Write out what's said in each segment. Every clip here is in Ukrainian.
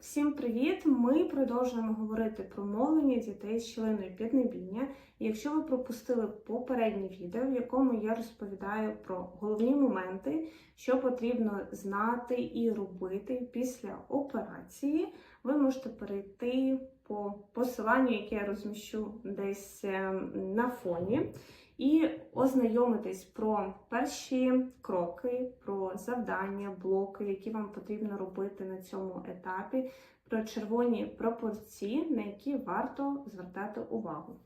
Всім привіт! Ми продовжуємо говорити про мовлення дітей з щілиною піднебіння. Якщо ви пропустили попереднє відео, в якому я розповідаю про головні моменти, що потрібно знати і робити після операції, ви можете перейти по посиланню, яке я розміщу десь е, на фоні, і ознайомитись про перші кроки, про завдання, блоки, які вам потрібно робити на цьому етапі, про червоні пропорції, на які варто звертати увагу.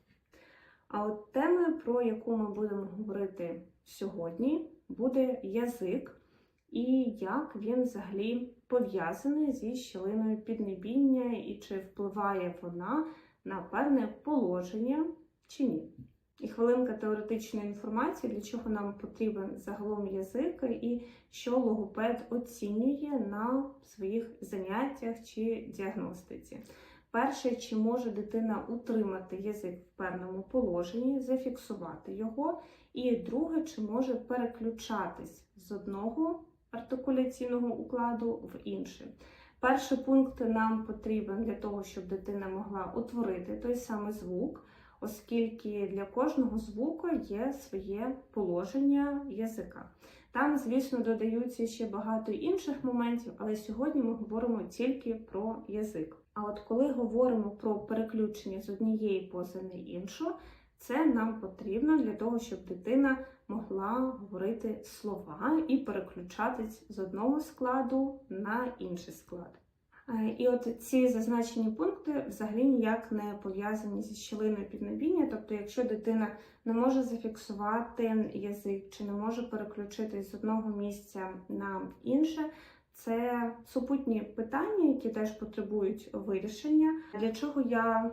А от темою, про яку ми будемо говорити сьогодні, буде язик і як він взагалі пов'язаний зі щілиною піднебіння і чи впливає вона на певне положення чи ні. І хвилинка теоретичної інформації, для чого нам потрібен загалом язик, і що логопед оцінює на своїх заняттях чи діагностиці. Перше, чи може дитина утримати язик в певному положенні, зафіксувати його. І друге, чи може переключатись з одного артикуляційного укладу в інший. Перший пункт нам потрібен для того, щоб дитина могла утворити той самий звук, оскільки для кожного звуку є своє положення язика. Там, звісно, додаються ще багато інших моментів, але сьогодні ми говоримо тільки про язик. А от коли говоримо про переключення з однієї пози на іншу, це нам потрібно для того, щоб дитина могла говорити слова і переключатись з одного складу на інший склад. Е, І от ці зазначені пункти взагалі ніяк не пов'язані зі щілиною піднебіння. Тобто, якщо дитина не може зафіксувати язик чи не може переключитись з одного місця на інше, це супутні питання, які теж потребують вирішення. Для чого я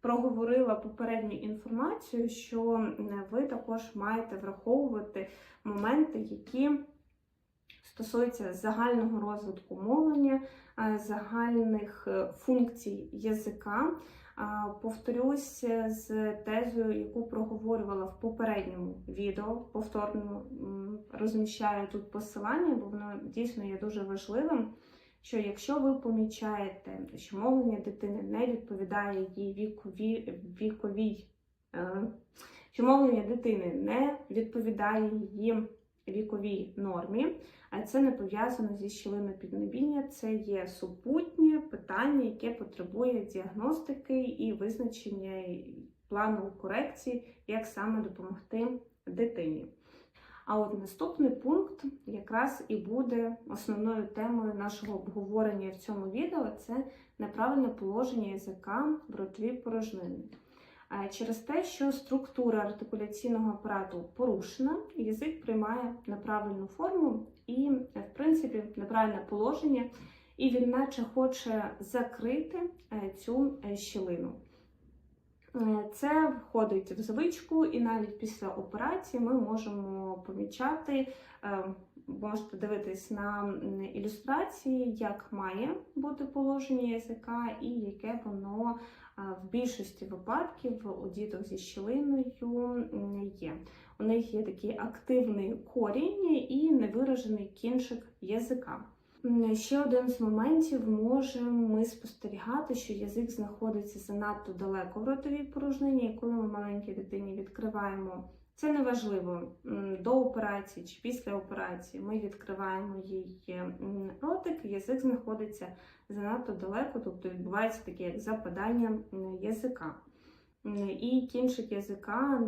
проговорила попередню інформацію, що ви також маєте враховувати моменти, які стосуються загального розвитку мовлення, е, загальних е, функцій язика. Повторюсь з тезою, яку проговорювала в попередньому відео. Повторно розміщаю тут посилання, бо воно дійсно є дуже важливим. Що якщо ви помічаєте, що мовлення дитини не відповідає її вікові, віковій, е, що мовлення дитини не відповідає її віковій нормі, а це не пов'язано зі щілиною піднебіння, це є супутнє питання, яке потребує діагностики і визначення плану корекції, як саме допомогти дитині. А от наступний пункт якраз і буде основною темою нашого обговорення в цьому відео це неправильне положення язика в ротовій порожнині. Через те, що структура артикуляційного апарату порушена, язик приймає неправильну форму і, в принципі, неправильне положення, і він наче хоче закрити цю щілину. Це входить в звичку, і навіть після операції ми можемо помічати, можете дивитись на ілюстрації, як має бути положення язика і яке воно в більшості випадків у діток зі щілиною є. У них є такий активний корінь і невиражений кінчик язика. Ще один з моментів можемо ми спостерігати, що язик знаходиться занадто далеко в ротовій порожнині, і коли ми маленькій дитині відкриваємо, це неважливо до операції чи після операції, ми відкриваємо їй ротик, язик знаходиться занадто далеко, тобто відбувається таке як западання язика. І кінчик язика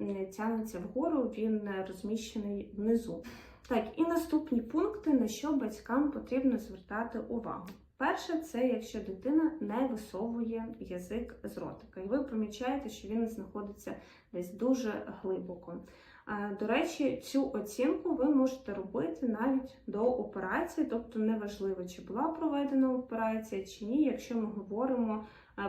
не тягнеться вгору, він розміщений внизу. Так, і наступні пункти, на що батькам потрібно звертати увагу. Перше, це якщо дитина не висовує язик з ротика, і ви помічаєте, що він знаходиться десь дуже глибоко. До речі, цю оцінку ви можете робити навіть до операції, тобто неважливо, чи була проведена операція чи ні, якщо ми говоримо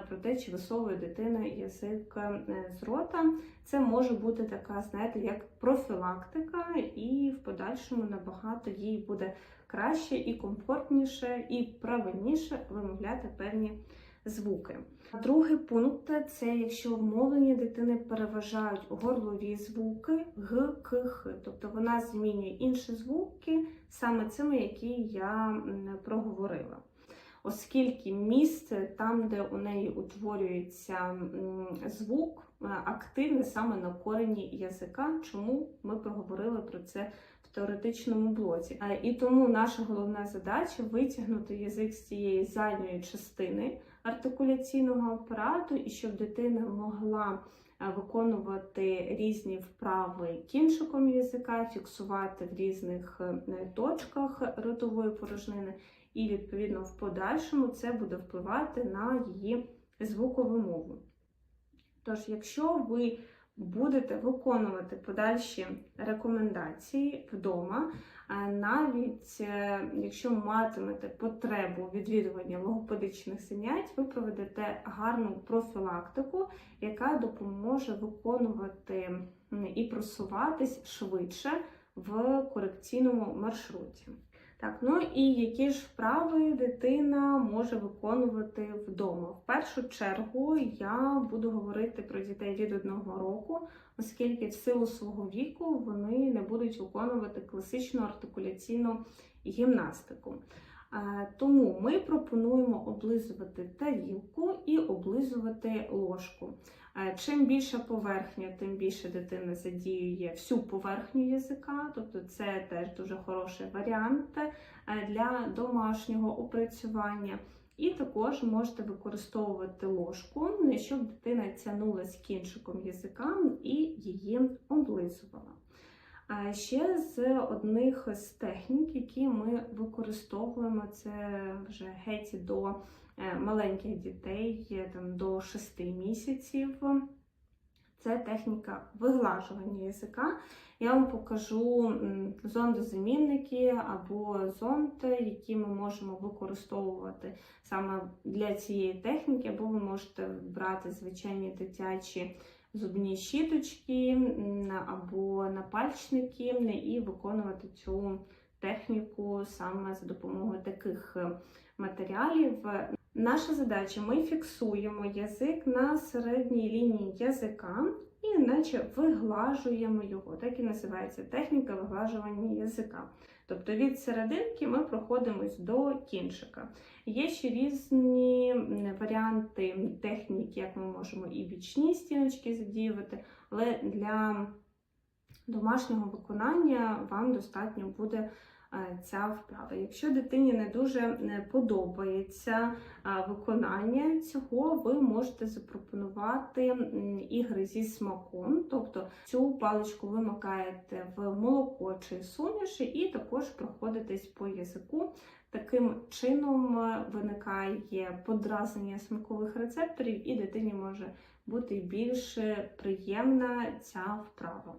про те, чи висовує дитина язик е, з рота. Це може бути така, знаєте, як профілактика, і в подальшому набагато їй буде краще і комфортніше, і правильніше вимовляти певні звуки. Другий пункт це якщо в мовленні дитини переважають горлові звуки г, к, х. Тобто вона змінює інші звуки саме цими, які я проговорила. оскільки місце там, де у неї утворюється звук, е, активне саме на корені язика. Чому ми проговорили про це теоретичному блоці? Е, І тому наша головна задача витягнути язик з цієї задньої частини артикуляційного апарату, і щоб дитина могла е, виконувати різні вправи кінчиком язика, фіксувати в різних е, точках ротової порожнини, і відповідно в подальшому це буде впливати на її звукову мову. Тож, якщо ви будете виконувати подальші рекомендації вдома, навіть е, якщо матимете потребу відвідування логопедичних занять, ви проведете гарну профілактику, яка допоможе виконувати і просуватись швидше в корекційному маршруті. Так, ну і які ж вправи дитина може виконувати вдома? В першу чергу я буду говорити про дітей від одного року, оскільки в силу свого віку вони не будуть виконувати класичну артикуляційну гімнастику. Е, Тому ми пропонуємо облизувати тарілку і облизувати ложку. Е, Чим більша поверхня, тим більше дитина задіює всю поверхню язика, тобто це теж дуже хороший варіант е, для домашнього опрацювання. І також можете використовувати ложку, щоб дитина тягнулася кінчиком язика і її облизувала. А ще з одних з технік, які ми використовуємо, це вже геть до е, маленьких дітей, там до 6 місяців. Це техніка виглажування язика. Я вам покажу зондозамінники або зонди, які ми можемо використовувати саме для цієї техніки, або ви можете брати звичайні дитячі зубні щіточки або напальчники і виконувати цю техніку саме за допомогою таких е, матеріалів. Наша задача: ми фіксуємо язик на середній лінії язика і наче виглажуємо його. Так і називається техніка виглажування язика. Тобто від серединки ми проходимось до кінчика. Є ще різні варіанти технік, як ми можемо і бічні стіночки задіювати, але для домашнього виконання вам достатньо буде ця вправа. Якщо дитині не дуже е, подобається е, виконання цього, ви можете запропонувати ігри зі смаком, тобто цю паличку ви макаєте в молоко чи суміші, і також проходитесь по язику. Таким чином е, виникає подразнення смакових рецепторів, і дитині може бути більш приємна ця вправа.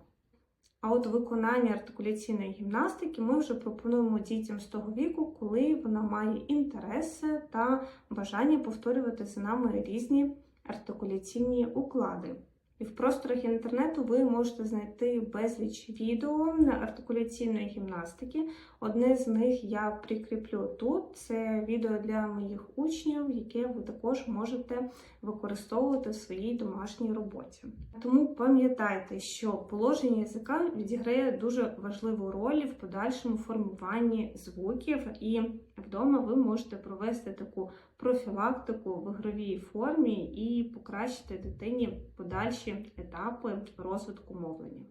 А от виконання артикуляційної гімнастики ми вже пропонуємо дітям з того віку, коли вона має інтереси та бажання повторювати за нами різні артикуляційні уклади. І в просторах інтернету ви можете знайти безліч відео артикуляційної гімнастики. Одне з них я прикріплю тут. Це відео для моїх учнів, яке ви також можете використовувати в своїй домашній роботі. Тому пам'ятайте, що положення язика відіграє дуже важливу роль в подальшому формуванні звуків, і вдома ви можете провести таку профілактику в ігровій формі і покращити дитині подальші етапи розвитку мовлення.